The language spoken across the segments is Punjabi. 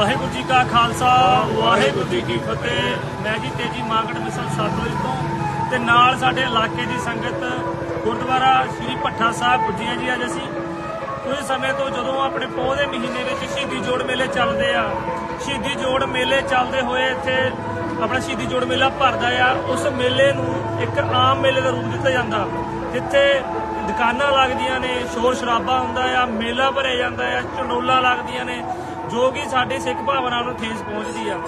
ਵਾਹਿਗੁਰੂ ਜੀ ਕਾ ਖਾਲਸਾ, ਵਾਹਿਗੁਰੂ ਜੀ ਕੀ ਫਤਿਹ। ਮੈਂ ਜੀ ਤੇਜੀ ਮਾਂਗੜ ਮਿਸਲ ਸਤਲੁਜ ਤੋਂ ਤੇ ਨਾਲ ਸਾਡੇ ਇਲਾਕੇ ਦੀ ਸੰਗਤ ਗੁਰਦੁਆਰਾ ਸ੍ਰੀ ਭੱਠਾ ਸਾਹਿਬ ਪੁੱਜੀਆਂ ਜੀ ਅੱਜ ਅਸੀਂ। ਕੁਝ ਸਮੇਂ ਤੋਂ ਜਦੋਂ ਆਪਣੇ ਪੋਹ ਦੇ ਮਹੀਨੇ ਵਿੱਚ ਸ਼ਹੀਦੀ ਜੋੜ ਮੇਲੇ ਚੱਲਦੇ ਆ, ਸ਼ਹੀਦੀ ਜੋੜ ਮੇਲੇ ਚੱਲਦੇ ਹੋਏ ਇੱਥੇ ਆਪਣਾ ਸ਼ਹੀਦੀ ਜੋੜ ਮੇਲਾ ਭਰਦਾ ਆ। ਉਸ ਮੇਲੇ ਨੂੰ ਇੱਕ ਆਮ ਮੇਲੇ ਦਾ ਰੂਪ ਦਿੱਤਾ ਜਾਂਦਾ। ਜਿੱਥੇ ਦੁਕਾਨਾਂ ਲੱਗਦੀਆਂ ਨੇ, ਸ਼ੋਰ ਸ਼ਰਾਬਾ ਹੁੰਦਾ ਆ, ਮੇਲਾ ਭਰਿਆ ਜਾਂਦਾ ਆ ਚੰਡੋਲਾ ਲੱਗਦੀਆਂ ਨੇ। ਜੋ ਕਿ ਸਾਡੇ ਸਿੱਖ ਭਾਵਨਾ ਨੂੰ ਠੇਸ ਪਹੁੰਚਦੀ ਆ।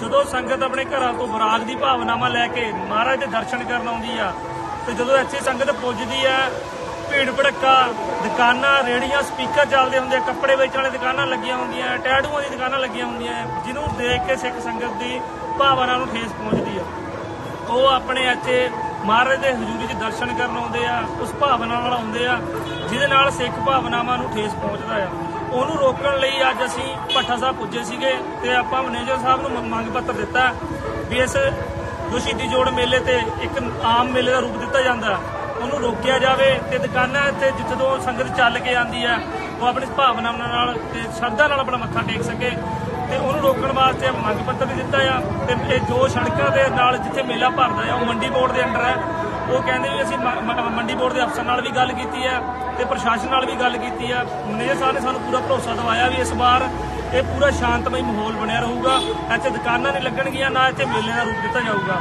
ਜਦੋਂ ਸੰਗਤ ਆਪਣੇ ਘਰਾਂ ਤੋਂ ਬਰਾਗ ਦੀ ਭਾਵਨਾਵਾਂ ਲੈ ਕੇ ਮਹਾਰਾਜ ਦੇ ਦਰਸ਼ਨ ਕਰਨ ਆਉਂਦੀ ਆ ਤੇ ਜਦੋਂ ਇੱਥੇ ਸੰਗਤ ਪੁੱਜਦੀ ਆ ਭੀੜ ਭੜੱਕਾ ਦੁਕਾਨਾਂ ਰੇੜੀਆਂ ਸਪੀਕਰ ਚੱਲਦੇ ਹੁੰਦੇ ਆ, ਕੱਪੜੇ ਵੇਚਣ ਵਾਲੀ ਦੁਕਾਨਾਂ ਲੱਗੀਆਂ ਹੁੰਦੀਆਂ ਟੈਟੂਆਂ ਦੀ ਦੁਕਾਨਾਂ ਲੱਗੀਆਂ ਹੁੰਦੀਆਂ ਜਿਹਨੂੰ ਦੇਖ ਕੇ ਸਿੱਖ ਸੰਗਤ ਦੀ ਭਾਵਨਾ ਨੂੰ ਠੇਸ ਪਹੁੰਚਦੀ ਆ। ਉਹ ਆਪਣੇ ਇੱਥੇ ਮਹਾਰਾਜ ਦੇ ਹਜ਼ੂਰੀ 'ਚ ਦਰਸ਼ਨ ਕਰਨ ਆਉਂਦੇ ਆ ਉਸ ਭਾਵਨਾ ਨਾਲ ਆਉਂਦੇ ਆ ਜਿਹਦੇ ਨਾਲ ਸਿੱਖ ਭਾਵਨਾਵਾਂ ਨੂੰ ਠੇਸ ਪਹੁੰਚਦਾ ਆ। ਉਹਨੂੰ ਰੋਕਣ ਲਈ ਅੱਜ ਅਸੀਂ ਭੱਠਾ ਸਾਹਿਬ ਪੁੱਜੇ ਸੀਗੇ ਤੇ ਆਪਾਂ ਮੈਨੇਜਰ ਸਾਹਿਬ ਨੂੰ ਮੰਗ ਪੱਤਰ ਦਿੱਤਾ ਵੀ ਇਸ ਜੋ ਸ਼ਹੀਦੀ ਜੋੜ ਮੇਲੇ ਤੇ ਇੱਕ ਆਮ ਮੇਲੇ ਦਾ ਰੂਪ ਦਿੱਤਾ ਜਾਂਦਾ। ਉਹਨੂੰ ਰੋਕਿਆ ਜਾਵੇ ਤੇ ਦੁਕਾਨਾਂ 'ਤੇ ਜਿੱਥੇ ਤੋਂ ਸੰਗਤ ਚੱਲ ਕੇ ਆਂਦੀ ਆ ਉਹ ਆਪਣੀ ਭਾਵਨਾਵਾਂ ਨਾਲ ਤੇ ਸ਼ਰਧਾ ਨਾਲ ਆਪਣਾ ਮੱਥਾ ਟੇਕ ਸਕੇ ਤੇ ਉਹਨੂੰ ਰੋਕਣ ਵਾਸਤੇ ਮੰਗ ਪੱਤਰ ਵੀ ਦਿੱਤਾ ਆ ਤੇ ਇਹ ਜੋ ਸੜਕਾਂ ਦੇ ਨਾਲ ਜਿੱਥੇ ਮੇਲਾ ਭਰਦਾ ਆ, ਉਹ ਮੰਡੀ ਬੋਰਡ ਦੇ ਅੰਡਰ ਹੈ ਉਹ ਕਹਿੰਦੇ ਵੀ ਅਸੀਂ ਮ- ਮ- ਮੰਡੀ ਬੋਰਡ ਦੇ ਅਫਸਰ ਨਾਲ ਵੀ ਗੱਲ ਕੀਤੀ ਹੈ ਤੇ ਪ੍ਰਸ਼ਾਸਨ ਨਾਲ ਵੀ ਗੱਲ ਕੀਤੀ ਹੈ। ਮੈਨੇਜਰ ਸਾਹਿਬ ਨੇ ਸਾਨੂੰ ਪੂਰਾ ਭਰੋਸਾ ਦਿਵਾਇਆ ਵੀ ਇਸ ਵਾਰ ਇਹ ਪੂਰਾ ਸ਼ਾਂਤਮਈ ਮਾਹੌਲ ਬਣਿਆ ਰਹੂਗਾ। ਇੱਥੇ ਦੁਕਾਨਾਂ ਨਹੀਂ ਲੱਗਣਗੀਆਂ, ਨਾ ਇੱਥੇ ਮੇਲੇ ਦਾ ਰੂਪ ਦਿੱਤਾ ਜਾਊਗਾ।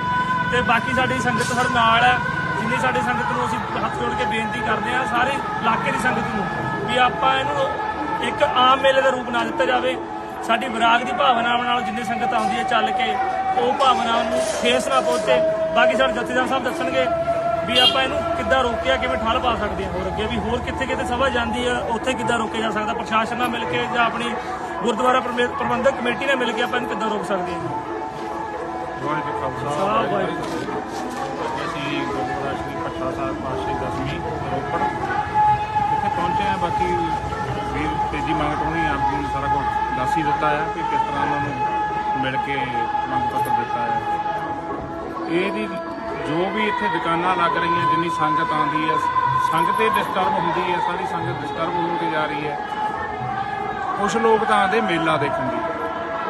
ਤੇ ਬਾਕੀ ਸਾਡੀ ਸੰਗਤ ਸਾਡੇ ਨਾਲ ਹੈ। ਜਿੰਨੀ ਸਾਡੀ ਸੰਗਤ ਨੂੰ ਅਸੀਂ ਹੱਥ ਜੋੜ ਕੇ ਬੇਨਤੀ ਕਰਦੇ ਹਾਂ ਸਾਰੇ ਇਲਾਕੇ ਦੀ ਸੰਗਤ ਨੂੰ ਵੀ ਆਪਾਂ ਇਹਨੂੰ ਇੱਕ ਆਮ ਮੇਲੇ ਦਾ ਰੂਪ ਨਾ ਦਿੱਤਾ ਜਾਵੇ। ਸਾਡੀ ਵਿਰਾਗ ਦੀ ਭਾਵਨਾ ਨਾਲ ਜਿੰਨੀ ਸੰਗਤ ਆਉਂਦੀ ਹੈ ਚੱਲ ਕੇ, ਉਹ ਭਾਵਨਾ ਨੂੰ ਠੇਸ ਨਾ ਪਹੁੰਚੇ। ਬਾਕੀ ਸਾਡੇ ਜਥੇਦਾਰ ਸਾਹਿਬ ਦੱਸਣਗੇ ਵੀ ਆਪਾਂ ਇਹਨੂੰ ਕਿੱਦਾਂ ਰੋਕਿਆ, ਕਿਵੇਂ ਠੱਲ ਪਾ ਸਕਦੇ ਹਾਂ? ਹੋਰ ਅੱਗੇ ਵੀ ਹੋਰ ਕਿੱਥੇ ਕਿਤੇ ਸਭਾ ਜਾਂਦੀ ਹੈ ਉੱਥੇ ਕਿੱਦਾਂ ਰੋਕਿਆ ਜਾ ਸਕਦਾ? ਪ੍ਰਸ਼ਾਸਨ ਨਾਲ ਮਿਲ ਕੇ ਜਾਂ ਆਪਣੀ ਗੁਰਦੁਆਰਾ ਪ੍ਰਬੰਧ- ਪ੍ਰਬੰਧਕ ਕਮੇਟੀ ਨਾਲ ਮਿਲ ਕੇ ਆਪਾਂ ਇਹਨੂੰ ਕਿੱਦਾਂ ਰੋਕ ਸਕਦੇ ਹਾਂ? ਵਾਹਿਗੁਰੂ ਖਾਲਸਾ ਵਾਹਿਗੁਰੂ ਅਸੀਂ ਗੁਰਦੁਆਰਾ ਸ਼੍ਰੀ ਪੱਠਾ ਸਾਹਿਬ ਪਾਸ਼ੇ ਦਸਵੀਂ ਰੋਪੜ ਇੱਥੇ ਪਹੁੰਚੇ ਆ ਬਾਕੀ ਵੀਰ ਤੇਜੀ ਮੰਗਟ ਹੋਣੀ ਆਪ ਜੀ ਨੂੰ ਸਾਰਾ ਕੁਝ ਦੱਸ ਹੀ ਦਿੱਤਾ ਹੈ ਕਿ ਕਿਸ ਤਰ੍ਹਾਂ ਉਹਨਾਂ ਨੂੰ ਮਿਲ ਕੇ ਮੰਗ ਪੱਤਰ ਦਿੱਤਾ ਹੈ ਇਹਦੀ ਜੋ ਵੀ ਇੱਥੇ ਦੁਕਾਨਾਂ ਲੱਗ ਰਹੀਆਂ, ਜਿੰਨੀ ਸੰਗਤ ਆਉਂਦੀ ਹੈ, ਸੰਗਤ ਇਹ ਡਿਸਟਰਬ ਹੁੰਦੀ ਹੈ, ਸਾਰੀ ਸੰਗਤ ਡਿਸਟਰਬ ਹੋ ਕੇ ਜਾ ਰਹੀ ਹੈ। ਕੁਝ ਲੋਕ ਤਾਂ ਆਉਂਦੇ ਮੇਲਾ ਦੇਖਣ ਦੀ।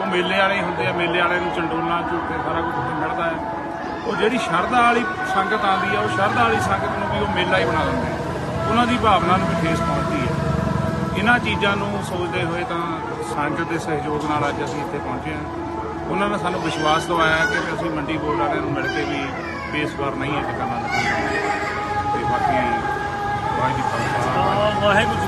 ਉਹ ਮੇਲੇ ਵਾਲੇ ਹੁੰਦੇ ਆ, ਮੇਲੇ ਵਾਲੇ ਨੂੰ ਚੰਡੋਲਾਂ, ਝੂਟੇ, ਸਾਰਾ ਕੁਝ ਉੱਥੇ ਮਿਲਦਾ ਹੈ। ਉਹ ਜਿਹੜੀ ਸ਼ਰਧਾ ਵਾਲੀ ਸੰਗਤ ਆਉਂਦੀ ਹੈ ਉਹ ਸ਼ਰਧਾ ਵਾਲੀ ਸੰਗਤ ਨੂੰ ਵੀ ਉਹ ਮੇਲਾ ਹੀ ਬਣਾ ਦਿੰਦੇ ਆ। ਉਹਨਾਂ ਦੀ ਭਾਵਨਾ ਨੂੰ ਵੀ ਠੇਸ ਪਹੁੰਚਦੀ ਹੈ। ਇਹਨਾਂ ਚੀਜ਼ਾਂ ਨੂੰ ਸੋਚਦੇ ਹੋਏ ਤਾਂ ਸੰਗਤ ਦੇ ਸਹਿਯੋਗ ਨਾਲ ਅੱਜ ਅਸੀਂ ਇੱਥੇ ਪਹੁੰਚੇ ਹਾਂ। ਉਹਨਾਂ ਨੇ ਸਾਨੂੰ ਵਿਸ਼ਵਾਸ ਦਿਵਾਇਆ ਕਿ ਅਸੀਂ ਮੰਡੀ ਬੋਰਡ ਵਾਲਿਆਂ ਨੂੰ ਮਿਲ ਕੇ ਵੀ ਵੀ ਇਸ ਵਾਰ ਨਹੀਂ ਇਹ ਦੁਕਾਨਾਂ ਲੱਗਣਗੀਆਂ ਤੇ ਬਾਕੀ ਵਾਹਿਗੁਰੂ ਵਾਹਿਗੁਰੂ